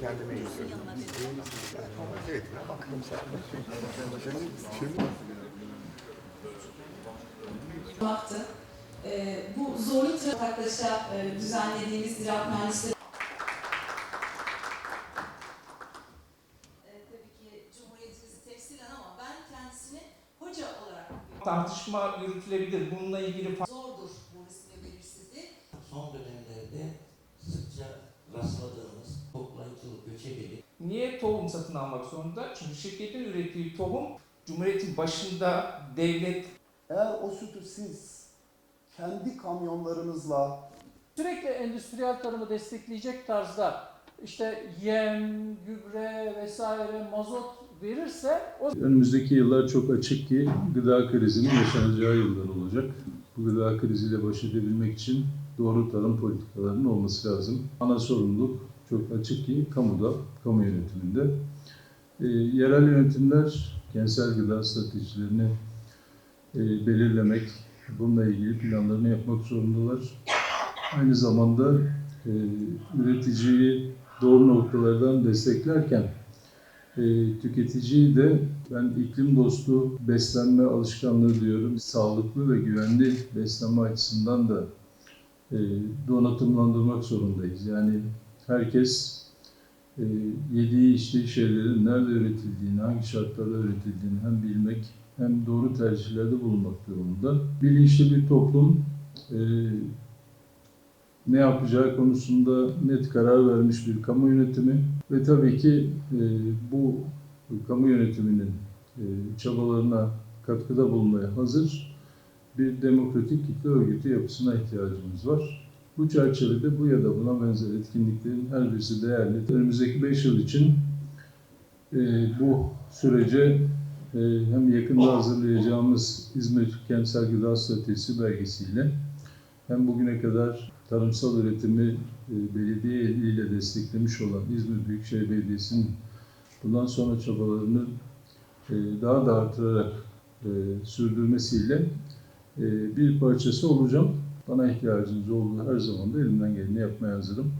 Kendime yüzüyorum. Evet, bakalım sen. Şimdi, yapmaktı. Ee, bu zorlu traktaşa e, düzenlediğimiz ziraat mühendisleri tabii ki Cumhuriyetimizi temsilen ama ben kendisini hoca olarak görüyorum. tartışma yürütülebilir. Bununla ilgili fa- niye tohum satın almak zorunda? Çünkü şirketin ürettiği tohum Cumhuriyet'in başında devlet Eğer o sütü siz kendi kamyonlarınızla sürekli endüstriyel tarımı destekleyecek tarzda işte yem, gübre vesaire mazot verirse o Önümüzdeki yıllar çok açık ki gıda krizinin yaşanacağı yıllar olacak. Bu gıda kriziyle baş edebilmek için doğru tarım politikalarının olması lazım. Ana sorumluluk çok açık ki kamuda, kamu yönetiminde. Ee, yerel yönetimler kentsel gıda stratejilerini e, belirlemek, bununla ilgili planlarını yapmak zorundalar. Aynı zamanda e, üreticiyi doğru noktalardan desteklerken e, tüketiciyi de ben iklim dostu beslenme alışkanlığı diyorum. Sağlıklı ve güvenli beslenme açısından da e, donatımlandırmak zorundayız. Yani herkes e, yediği içtiği şeylerin nerede üretildiğini, hangi şartlarda üretildiğini hem bilmek hem doğru tercihlerde bulunmak durumunda. Bilinçli bir toplum e, ne yapacağı konusunda net karar vermiş bir kamu yönetimi ve tabii ki e, bu kamu yönetiminin e, çabalarına katkıda bulunmaya hazır bir demokratik kitle örgütü yapısına ihtiyacımız var. Bu çerçevede bu ya da buna benzer etkinliklerin her birisi değerli. Önümüzdeki 5 yıl için e, bu sürece e, hem yakında hazırlayacağımız İzmir Kentsel Gıda Stratejisi belgesiyle hem bugüne kadar tarımsal üretimi e, belediye eliyle desteklemiş olan İzmir Büyükşehir Belediyesi'nin bundan sonra çabalarını e, daha da artırarak e, sürdürmesiyle e, bir parçası olacağım. Bana ihtiyacınız olduğu her zaman da elimden geleni yapmaya hazırım.